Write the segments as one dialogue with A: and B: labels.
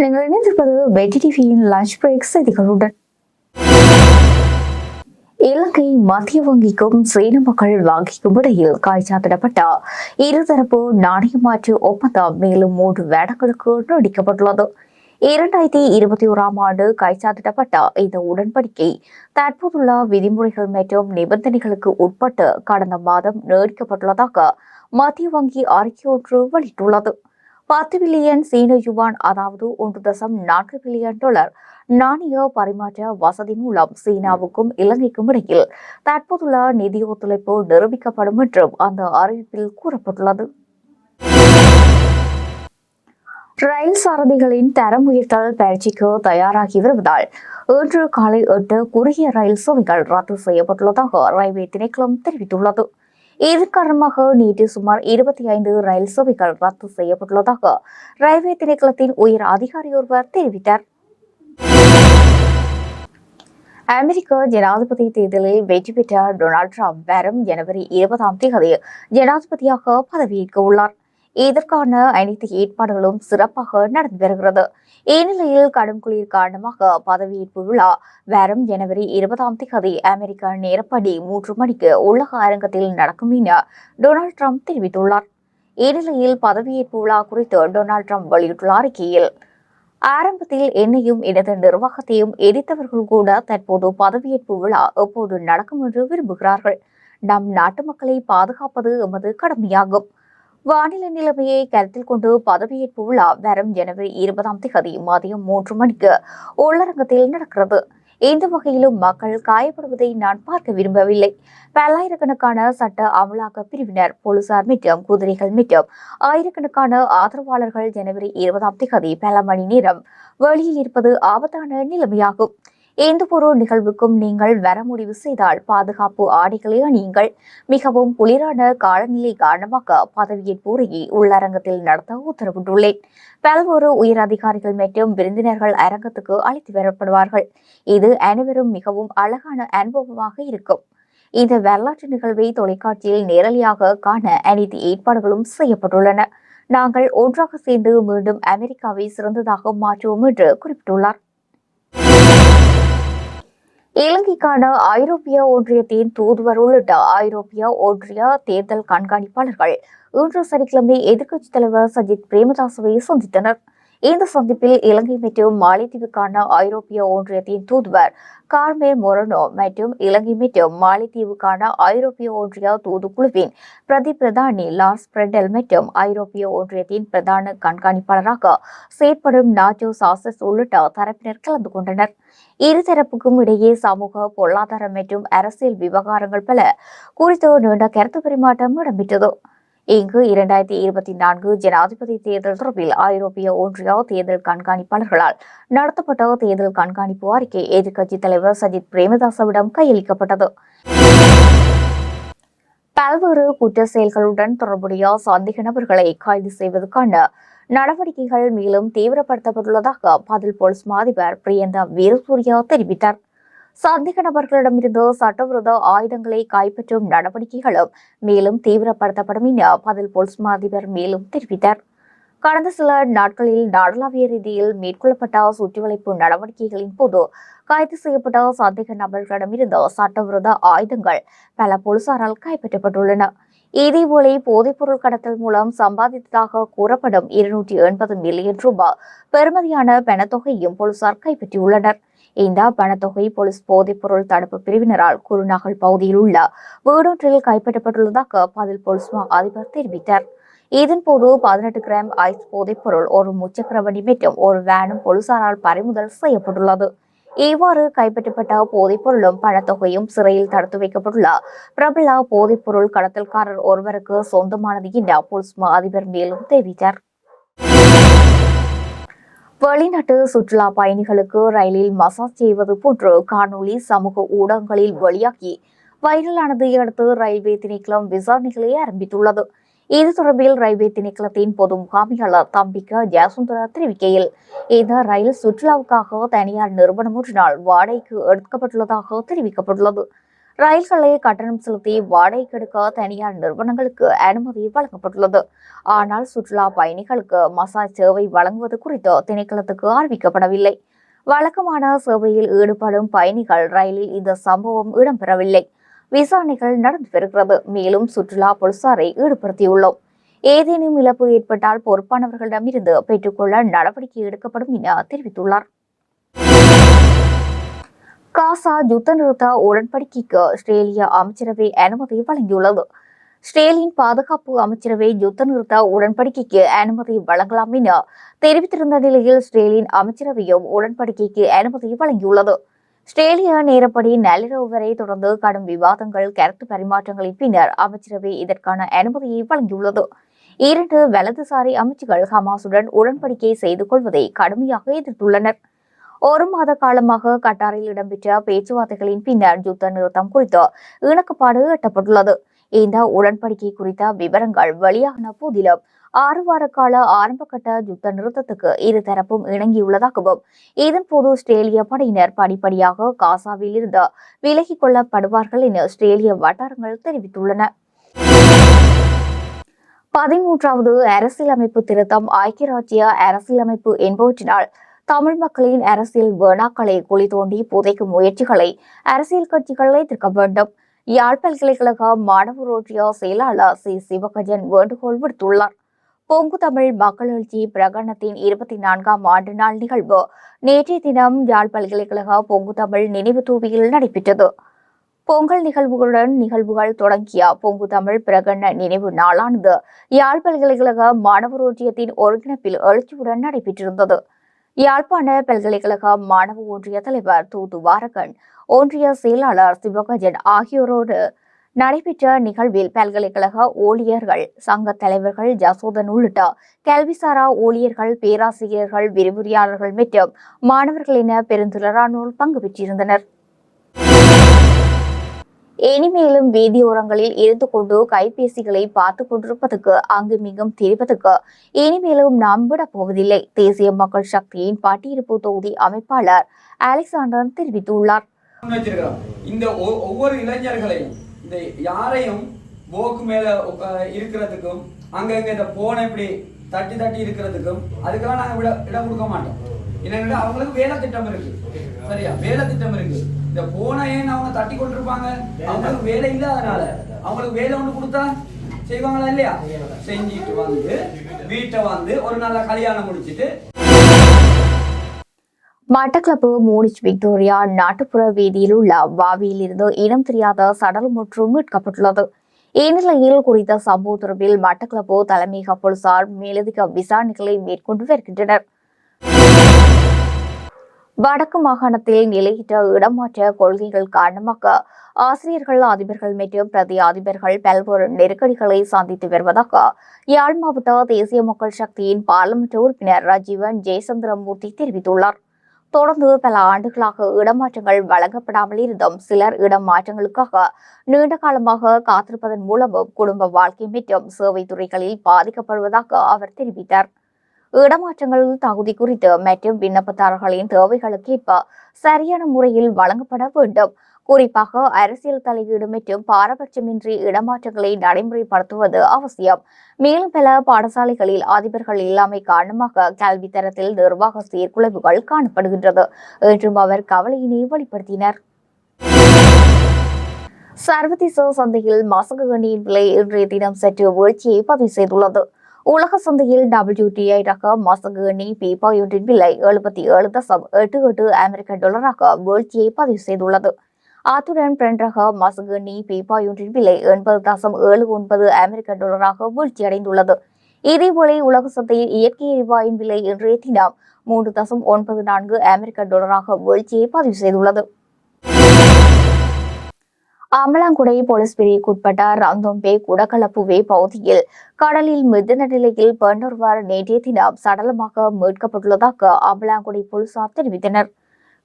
A: நீங்கள் இணைந்திருப்பது வெட்டி டிவியின் லஞ்ச் பிரேக் செய்திகளுடன் இலங்கை மத்திய வங்கிக்கும் சீன மக்கள் வங்கிக்கும் இடையில் கைச்சாத்திடப்பட்ட இருதரப்பு நாணய மாற்று ஒப்பந்தம் மேலும் மூன்று வேடங்களுக்கு நீடிக்கப்பட்டுள்ளது இரண்டாயிரத்தி இருபத்தி ஓராம் ஆண்டு கைச்சாத்திடப்பட்ட இந்த உடன்படிக்கை தற்போதுள்ள விதிமுறைகள் மற்றும் நிபந்தனைகளுக்கு உட்பட்டு கடந்த மாதம் நீடிக்கப்பட்டுள்ளதாக மத்திய வங்கி அறிக்கை ஒன்று வெளியிட்டுள்ளது பத்து பில்லியன் சீன யுவான் அதாவது ஒன்று தசம் நான்கு பில்லியன் டாலர் நாணய பரிமாற்ற வசதி மூலம் சீனாவுக்கும் இலங்கைக்கும் இடையில் தற்போதுள்ள நிதி ஒத்துழைப்பு நிரூபிக்கப்படும் என்றும் அந்த அறிவிப்பில் கூறப்பட்டுள்ளது. ரயில் சாரதிகளின் தரம் உயர்த்தல் பயிற்சிக்கு தயாராகி வருவதால் இன்று காலை எட்டு குறுகிய ரயில் சேவைகள் ரத்து செய்யப்பட்டுள்ளதாக ரயில்வே திணைக்களம் தெரிவித்துள்ளது. இதன் காரணமாக நேற்று சுமார் இருபத்தி ஐந்து ரயில் சேவைகள் ரத்து செய்யப்பட்டுள்ளதாக ரயில்வே திணைக்களத்தின் உயர் அதிகாரி ஒருவர் தெரிவித்தார். அமெரிக்க ஜனாதிபதி தேர்தலில் வெற்றி பெற்ற டொனால்டு டிரம்ப் வரும் ஜனவரி இருபதாம் தேதி ஜனாதிபதியாக பதவியேற்க உள்ளார் இதற்கான அனைத்து ஏற்பாடுகளும் சிறப்பாக நடந்து வருகிறது. இந்நிலையில் கடும் குளிர் காரணமாக பதவியேற்பு விழா வரும் ஜனவரி இருபதாம் தேதி அமெரிக்க நேரப்படி மூன்று மணிக்கு உலக அரங்கத்தில் நடக்கும் என டொனால்ட் ட்ரம்ப் தெரிவித்துள்ளார். இந்நிலையில் பதவியேற்பு விழா குறித்து டொனால்ட் ட்ரம்ப் வெளியிட்டுள்ள அறிக்கையில் ஆரம்பத்தில் என்னையும் எனது நிர்வாகத்தையும் எதிர்த்தவர்கள் கூட தற்போது பதவியேற்பு விழா எப்போது நடக்கும் என்று விரும்புகிறார்கள். நம் நாட்டு மக்களை பாதுகாப்பது எமது கடமையாகும். வானிலை நிலைமையை கருத்தில் கொண்டு பதவியேற்பு விழா வரும் ஜனவரி இருபதாம் தேதி மதியம் மூன்று மணிக்கு உள்ளரங்கத்தில் நடக்கிறது. எந்த வகையிலும் மக்கள் காயப்படுவதை நான் பார்க்க விரும்பவில்லை. பல்லாயிரக்கணக்கான சட்ட அமலாக்க பிரிவினர் போலீசார் மற்றும் குதிரைகள் மற்றும் ஆயிரக்கணக்கான ஆதரவாளர்கள் ஜனவரி இருபதாம் தேதி பல மணி நேரம் வெளியில் இருப்பது ஆபத்தான நிலைமையாகும். எந்த ஒரு நிகழ்வுக்கும் நீங்கள் வர முடிவு செய்தால் பாதுகாப்பு ஆடைகளை அணியுங்கள். மிகவும் குளிரான காலநிலை காரணமாக பதவியின் பூரையை உள்ளரங்கத்தில் நடத்த உத்தரவிட்டுள்ளேன். பல்வேறு உயர் அதிகாரிகள் மற்றும் விருந்தினர்கள் அரங்கத்துக்கு அழைத்து வரப்படுவார்கள். இது அனைவரும் மிகவும் அழகான அனுபவமாக இருக்கும். இந்த வரலாற்று நிகழ்வை தொலைக்காட்சியில் நேரடியாக காண அனைத்து ஏற்பாடுகளும் செய்யப்பட்டுள்ளன. நாங்கள் ஒன்றாக சேர்ந்து மீண்டும் அமெரிக்காவை சிறந்ததாக மாற்றுவோம் என்று குறிப்பிட்டுள்ளார். இலங்கைக்கான ஐரோப்பிய ஒன்றியத்தின் தூதுவர் உள்ளிட்ட ஐரோப்பிய ஒன்றிய தேர்தல் கண்காணிப்பாளர்கள் இன்று சனிக்கிழமை எதிர்க்கட்சித் தலைவர் சஜித் பிரேமதாசவை சந்தித்தனர். இந்த சந்திப்பில் இலங்கை மற்றும் மாலைத்தீவுக்கான ஐரோப்பிய ஒன்றியத்தின் தூதுவர் கார்மே மொரனோ மற்றும் இலங்கை மற்றும் மாலைத்தீவுக்கான ஐரோப்பிய ஒன்றிய தூதுக்குழுவின் பிரதி பிரதானி லார்ஸ் பிரெடல் மற்றும் ஐரோப்பிய ஒன்றியத்தின் பிரதான கண்காணிப்பாளராக செயற்படும் நாஜோ சாசஸ் உள்ளிட்ட தரப்பினர் கலந்து கொண்டனர். இருதரப்புக்கும் இடையே சமூக பொருளாதார மற்றும் அரசியல் விவகாரங்கள் பல குறித்து நீண்ட கருத்து பரிமாற்றம் இடம்பெற்றது இங்கு இரண்டாயிரத்தி இருபத்தி நான்கு ஜனாதிபதி தேர்தல் தொடர்பில் ஐரோப்பிய ஒன்றிய தேர்தல் கண்காணிப்பாளர்களால் நடத்தப்பட்ட தேர்தல் கண்காணிப்பு அறிக்கை எதிர்க்கட்சி தலைவர் சஜித் பிரேமதாசவிடம் கையளிக்கப்பட்டது. பல்வேறு குற்ற செயல்களுடன் தொடர்புடைய சந்தேக நபர்களை கைது செய்வதற்கான நடவடிக்கைகள் மேலும் தீவிரப்படுத்தப்பட்டுள்ளதாக பதில் போலீஸ் மாதிபர் பிரியந்தா வீரசூர்யா தெரிவித்தார். சந்தேக நபர்களிடமிருந்து சட்டவிரோத ஆயுதங்களை கைப்பற்றும் நடவடிக்கைகளும் மேலும் தீவிரப்படுத்தப்படும் என பதில் போலீஸ் மாதிபர் மேலும் தெரிவித்தார். கடந்த சில நாட்களில் நாடளாவிய ரீதியில் மேற்கொள்ளப்பட்ட சுற்றிவளைப்பு நடவடிக்கைகளின் போது கைது செய்யப்பட்ட சந்தேக நபர்களிடமிருந்து சட்டவிரோத ஆயுதங்கள் பல போலீசாரால் கைப்பற்றப்பட்டுள்ளன. இதேபோலே போதைப்பொருள் கடத்தல் மூலம் சம்பாதித்ததாக கூறப்படும் இருநூற்றி எண்பது மில்லியன் ரூபாய் பெறுமதியான பணத்தொகையும் போலீசார் கைப்பற்றியுள்ளனர். இந்த பணத்தொகை போலீஸ் போதைப்பொருள் தடுப்பு பிரிவினரால் குருநாகல் பகுதியில் உள்ள வீடொன்றில் கைப்பற்றப்பட்டுள்ளதாக பதில் போலீஸ் மா அதிபர் தெரிவித்தார். இதன்போது பதினெட்டு கிராம் ஐஸ் போதைப்பொருள் ஒரு முச்சக்கர வண்டி மற்றும் ஒரு வேனும் போலீசாரால் பறிமுதல் செய்யப்பட்டுள்ளது. இவ்வாறு கைப்பற்றப்பட்ட போதைப் பொருளும் பணத்தொகையும் சிறையில் தடுத்து வைக்கப்பட்டுள்ள பிரபல போதைப்பொருள் கடத்தல்காரர் ஒருவருக்கு சொந்தமானது என போலீஸ் மா அதிபர் மேலும் தெரிவித்தார். வெளிநாட்டு சுற்றுலா பயணிகளுக்கு ரயிலில் மசாஜ் செய்வது போன்று காணொளி சமூக ஊடகங்களில் வெளியாகி வைரலானதை அடுத்து ரயில்வே திணைக்களம் விசாரணைகளை ஆரம்பித்துள்ளது. இது தொடர்பில் ரயில்வே திணைக்களத்தின் பொது முகாமியாளர் தம்பிக்க ஜெயசுந்தரா தெரிவிக்கையில் இந்த ரயில் சுற்றுலாவுக்காக தனியார் நிறுவனம் ஒன்றினால் வாடகைக்கு எடுக்கப்பட்டுள்ளதாக தெரிவிக்கப்பட்டுள்ளது. ரயில்களை கட்டணம் செலுத்தி வாடகைக்கு எடுக்க தனியார் நிறுவனங்களுக்கு அனுமதி வழங்கப்பட்டுள்ளது. ஆனால் சுற்றுலா பயணிகளுக்கு மசாஜ் சேவை வழங்குவது குறித்து திணைக்களத்துக்கு அறிவிக்கப்படவில்லை. வழக்கமான சேவையில் ஈடுபடும் பயணிகள் ரயிலில் இந்த சம்பவம் இடம்பெறவில்லை. விசாரணைகள் நடந்து வருகிறது. மேலும் சுற்றுலா போலீசாரை ஈடுபடுத்தியுள்ளோம். ஏதேனும் இழப்பு ஏற்பட்டால் பொறுப்பானவர்களிடமிருந்து பெற்றுக்கொள்ள நடவடிக்கை எடுக்கப்படும் என தெரிவித்துள்ளார். காசா யுத்த நிறுத்த உடன்படிக்கைக்கு ஆஸ்திரேலிய அமைச்சரவை அனுமதி வழங்கியுள்ளது. ஸ்ரேலின் பாதுகாப்பு அமைச்சரவை யுத்த நிறுத்த உடன்படிக்கைக்கு அனுமதி வழங்கலாம் என தெரிவித்திருந்த நிலையில் ஸ்ரேலின் அமைச்சரவையும் உடன்படிக்கைக்கு அனுமதி வழங்கியுள்ளது. ஸ்ரேலிய நேரப்படி நள்ளிரவு வரை தொடர்ந்து கடும் விவாதங்கள் கருத்து பரிமாற்றங்களின் பின்னர் அமைச்சரவை இதற்கான அனுமதியை வழங்கியுள்ளது. இரண்டு வலதுசாரி அமைச்சுகள் ஹமாசுடன் உடன்படிக்கை செய்து கொள்வதை கடுமையாக எதிர்த்துள்ளனர். ஒரு மாத காலமாக கட்டாரில் இடம்பெற்ற பேச்சுவார்த்தைகளின் பின்னர் யுத்த நிறுத்தம் குறித்து இணக்கப்பாடு எட்டப்பட்டுள்ளது. இந்த உடன்படிக்கை குறித்த விவரங்கள் வெளியான போதிலும் ஆறு வார கால ஆரம்ப கட்ட யுத்த நிறுத்தத்துக்கு இருதரப்பும் இணங்கியுள்ளதாகவும் இதன்போது ஆஸ்திரேலிய படையினர் படிப்படியாக காசாவில் இருந்து விலகிக் கொள்ளப்படுவார்கள் என ஆஸ்திரேலிய வட்டாரங்கள் தெரிவித்துள்ளன. பதிமூன்றாவது அரசியலமைப்பு திருத்தம் ஐக்கிய ராஜ்ய அரசியலமைப்பு என்பவற்றினால் தமிழ் மக்களின் அரசியல் வேணாக்களை குழி தோண்டி புதைக்கும் முயற்சிகளை அரசியல் கட்சிகள் எதிர்க்க வேண்டும். யாழ் பல்கலைக்கழக மாணவர் ஒன்றிய செயலாளர் சி. சிவகஜன் வேண்டுகோள் விடுத்துள்ளார். பொங்கு தமிழ் மக்கள் எழுச்சி பிரகடனத்தின் இருபத்தி நான்காம் ஆண்டு நாள் நிகழ்வு நேற்றைய தினம் யாழ் பல்கலைக்கழக பொங்கு தமிழ் நினைவு தூவியில் நடைபெற்றது. பொங்கல் நிகழ்வுகளுடன் நிகழ்வுகள் தொடங்கிய பொங்கு தமிழ் பிரகடன நினைவு நாளானது யாழ் பல்கலைக்கழக மாணவர் ஒன்றியத்தின் ஒருங்கிணைப்பில் எழுச்சியுடன் நடைபெற்றிருந்தது. யாழ்ப்பாண பல்கலைக்கழக மாணவ ஒன்றிய தலைவர் து துவாரகன் ஒன்றிய செயலாளர் சிவகஜன் ஆகியோரோடு நடைபெற்ற நிகழ்வில் பல்கலைக்கழக ஊழியர்கள் சங்க தலைவர்கள் ஜசோதன் உள்ளிட்ட கல்விசாரா ஊழியர்கள் பேராசிரியர்கள் விரிவுரையாளர்கள் மற்றும் மாணவர்களின என பங்கு பெற்றிருந்தனர். இனிமேலும் வீதியோரங்களில் இருந்து கொண்டு கைபேசிகளை பார்த்து கொண்டிருப்பதற்கு அங்குமிங்கும் மிகவும் தெரிவதற்கு இனிமேலும் நம்பிட போவதில்லை. தேசிய மக்கள் சக்தியின் பட்டியிருப்பு தொகுதி அமைப்பாளர் அலெக்சாண்டர் தெரிவித்துள்ளார்.
B: இந்த ஒவ்வொரு இளைஞர்களையும் இந்த யாரையும் போக்கு மேல இருக்கிறதுக்கும் அங்கங்க இந்த போனை இப்படி தட்டி தட்டி இருக்கிறதுக்கும் அதுக்கெல்லாம் நாங்க விட இடம் கொடுக்க மாட்டோம். என்னன்னா அவங்களுக்கு வேலை திட்டம் இருக்கு. சரியா? வேலை திட்டம் இருக்கு. இந்த போனை ஏன் அவங்க தட்டி கொண்டிருப்பாங்க? அவங்களுக்கு வேலை இல்லாதனால. அவங்களுக்கு வேலை ஒண்ணு கொடுத்தா செய்வாங்களா இல்லையா? செஞ்சுட்டு வந்து வீட்டை வந்து ஒரு நல்ல கல்யாணம் முடிச்சிட்டு.
A: மட்டக்களப்பு மூனிச் விக்டோரியா நாட்டுப்புற வீதியில் உள்ள வாவியில் இருந்து இனம் தெரியாத சடலம் ஒன்று மீட்கப்பட்டுள்ளது. இந்நிலையில் குறித்த சம்பவ தொடர்பில் மட்டக்களப்பு தலைமையக போலீசார் மேலதிக விசாரணைகளை மேற்கொண்டு வருகின்றனர். வடக்கு மாகாணத்தில் நிலையிட்ட இடமாற்ற கொள்கைகள் காரணமாக ஆசிரியர்கள் அதிபர்கள் மற்றும் பிரதி அதிபர்கள் பல்வேறு நெருக்கடிகளை சந்தித்து வருவதாக யாழ் மாவட்ட தேசிய மக்கள் சக்தியின் பாராளுமன்ற உறுப்பினர் ராஜீவன் ஜெயசந்திரமூர்த்தி தெரிவித்துள்ளார். தொடர்ந்து பல ஆண்டுகளாக இடமாற்றங்கள் வழங்கப்படாமல் இருந்தும் சிலர் இடமாற்றங்களுக்காக நீண்ட காலமாக காத்திருப்பதன் மூலமும் குடும்ப வாழ்க்கை மற்றும் சேவை துறைகளில் பாதிக்கப்படுவதாக அவர் தெரிவித்தார். இடமாற்றங்கள் தகுதி குறித்து மற்றும் விண்ணப்பதாரர்களின் தேவைகளுக்கேற்ப சரியான முறையில் வழங்கப்பட வேண்டும். குறிப்பாக அரசியல் தலையீடு மற்றும் பாரபட்சமின்றி இடமாற்றங்களை நடைமுறைப்படுத்துவது அவசியம். மேலும் பல பாடசாலைகளில் அதிபர்கள் இல்லாமை காரணமாக கல்வி தரத்தில் நிர்வாக சீர்குலைவுகள் காணப்படுகின்றது. என்றும் அவர் கவலையினை வெளிப்படுத்தினர். சர்வதேச சந்தையில் மசகு எண்ணெயின் விலை இன்றைய தினம் சற்று வீழ்ச்சியை பதிவு செய்துள்ளது. உலக சந்தையில் டபிள்யூடிஐ ரக மசகு எண்ணெய் பீப்பா யூனிட் விலை எழுபத்தி ஏழு தசம் எட்டு எட்டு அமெரிக்க டாலராக வீழ்ச்சியை பதிவு செய்துள்ளது. அத்துடன் பிரெண்ட் ரக மசகு எண்ணெய் பீப்பா யூனிட் விலை எண்பது தசம் ஏழு ஒன்பது அமெரிக்க டாலராக வீழ்ச்சியடைந்துள்ளது. இதேபோல உலக சந்தையில் இயற்கை எரிவாயின் விலை இன்றைய தினம் மூன்று தசம் ஒன்பது நான்கு அமெரிக்க டாலராக வீழ்ச்சியை பதிவு செய்துள்ளது. அமலாங்குடை போலீஸ் பிரிவுக்குட்பட்ட ரந்தோம்பே குடகலப்புவே பகுதியில் கடலில் மிதந்த நிலையில் பெண்ணொருவர் நேற்றைய தினம் சடலமாக மீட்கப்பட்டுள்ளதாக அமலாங்குடை போலீசார் தெரிவித்தனர்.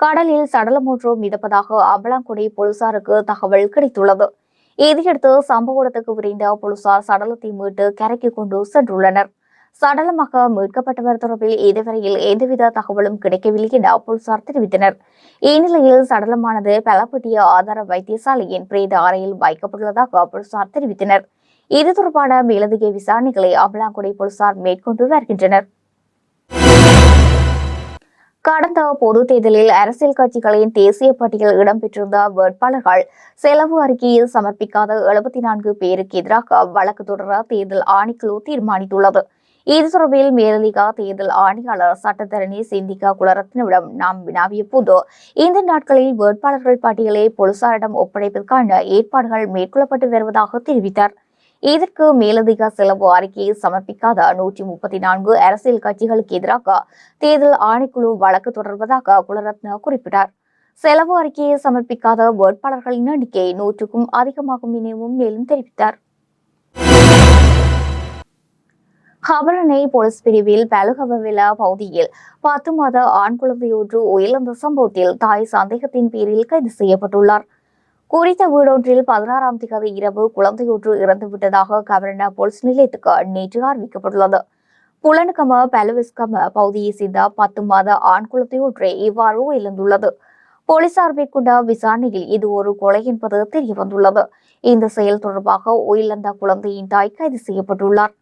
A: கடலில் சடலம் ஒன்று மிதப்பதாக அமலாங்குடை போலீசாருக்கு தகவல் கிடைத்துள்ளது. இதையடுத்து சம்பவ இடத்துக்கு விரைந்த போலீசார் சடலத்தை மீட்டு கரைக்கு கொண்டு சென்றுள்ளனர். சடலமாக மீட்கப்பட்டவர் தொடர்பில் இதுவரையில் எந்தவித தகவலும் கிடைக்கவில்லை என போலீசார் தெரிவித்தனர். இந்நிலையில் சடலமானது பலப்பட்டிய ஆதார வைத்தியசாலையின் பிரேத அறையில் வைக்கப்பட்டுள்ளதாக போலீசார் தெரிவித்தனர். இது தொடர்பான மேலதிக விசாரணைகளை அமலாங்குடி போலீசார் மேற்கொண்டு வருகின்றனர். கடந்த பொது தேர்தலில் அரசியல் கட்சிகளின் தேசிய பட்டியல் இடம்பெற்றிருந்த வேட்பாளர்கள் செலவு அறிக்கையில் சமர்ப்பிக்காத எழுபத்தி நான்கு பேருக்கு எதிராக வழக்கு தொடர தேர்தல் ஆணைக்குழு தீர்மானித்துள்ளது. இது தொடர்பில் மேலதிக தேர்தல் ஆணையாளர் சட்டத்தரணி சிந்திகா குலரத்னவிடம் நாம் வினாவிய போது இந்த நாட்களில் வேட்பாளர்கள் பட்டியலை போலீசாரிடம் ஒப்படைப்பதற்கான ஏற்பாடுகள் மேற்கொள்ளப்பட்டு வருவதாக தெரிவித்தார். இதற்கு மேலதிக செலவு அறிக்கையை சமர்ப்பிக்காத நூற்றி முப்பத்தி நான்கு அரசியல் கட்சிகளுக்கு எதிராக தேர்தல் ஆணைக்குழு வழக்கு தொடர்வதாக குலரத்ன குறிப்பிட்டார். செலவு அறிக்கையை சமர்ப்பிக்காத வேட்பாளர்களின் எண்ணிக்கை நூற்றுக்கும் அதிகமாகும் எனவும் மேலும் தெரிவித்தார். ஹபரணை போலீஸ் பிரிவில் பலுகவவில பகுதியில் பத்து மாத ஆண் குழந்தையொன்று உயிரிழந்த சம்பவத்தில் தாய் சந்தேகத்தின் பேரில் கைது செய்யப்பட்டுள்ளார். குறித்த வீடொன்றில் பதினாறாம் தேதி இரவு குழந்தையொன்று இறந்துவிட்டதாக கவர்ன போலீஸ் நிலையத்துக்கு நேற்று அறிவிக்கப்பட்டுள்ளது. புலனுக்கம பலவிஸ்கம பகுதியை சேர்ந்த பத்து மாத ஆண் குழந்தையொன்றே இவ்வாறு இழந்துள்ளது போலீசார் மேற்கொண்ட விசாரணையில் இது ஒரு கொலை என்பது தெரியவந்துள்ளது. இந்த செயல் தொடர்பாக உயிரிழந்த குழந்தையின் தாய் கைது செய்யப்பட்டுள்ளார்.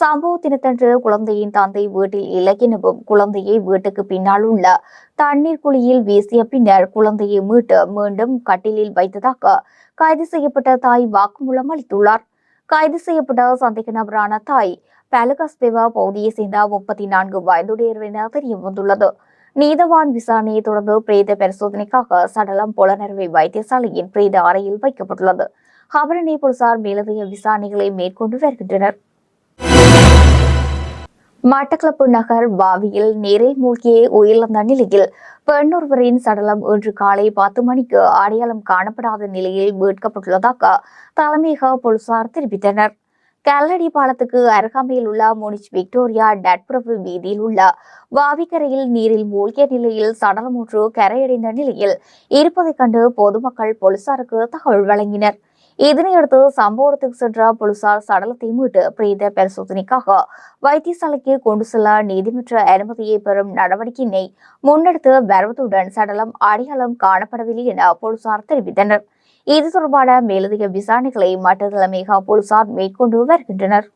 A: சம்பவ தினத்தன்று குழந்தையின் தந்தை வீட்டில் இல்லை எனவும் குழந்தையை வீட்டுக்கு பின்னால் உள்ள தண்ணீர் குழியில் வீசிய பின்னர் குழந்தையை மீட்டு மீண்டும் கட்டிலில் வைத்ததாக கைது செய்யப்பட்ட தாய் வாக்குமூலம் அளித்துள்ளார். கைது செய்யப்பட்ட சந்தேக நபரான தாய் பேலகாஸ்பேவா பகுதியை சேர்ந்த முப்பத்தி நான்கு வயதுடையவர் என தெரிய வந்துள்ளது. நீதவான் விசாரணையை தொடர்ந்து பிரேத பரிசோதனைக்காக சடலம் புலனறுவை வைத்தியசாலையின் பிரேத அறையில் வைக்கப்பட்டுள்ளது. ஹபரணி போலீசார் மேலதிக விசாரணைகளை மேற்கொண்டு வருகின்றனர். மட்டக்களப்பு நகர் வாவியில் நீரில் மூழ்கிய உயிரிழந்த நிலையில் பெண்ணொருவரின் சடலம் இன்று காலை பத்து மணிக்கு அடையாளம் காணப்படாத நிலையில் மீட்கப்பட்டுள்ளதாக தலைமையக போலீசார் தெரிவித்தனர். கல்லடி பாலத்துக்கு அருகாமையில் உள்ள முனிச் விக்டோரியா டட்பிரபு வீதியில் உள்ள வாவிக்கரையில் நீரில் மூழ்கிய நிலையில் சடலம் ஒன்று கரையடைந்த நிலையில் இருப்பதைக் கண்டு பொதுமக்கள் போலீசாருக்கு தகவல் வழங்கினர். இதனையடுத்து சம்பவத்துக்கு சென்ற போலீசார் சடலத்தை மீட்டு பிரேத பரிசோதனைக்காக வைத்தியசாலைக்கு கொண்டு செல்ல நீதிமன்ற அனுமதியை பெறும் நடவடிக்கையினை முன்னெடுத்து வருவதுடன் சடலம் அடையாளம் காணப்படவில்லை என போலீசார் தெரிவித்தனர். இது தொடர்பான மேலதிக விசாரணைகளை மட்ட தலைமையக போலீசார் மேற்கொண்டு வருகின்றனர்.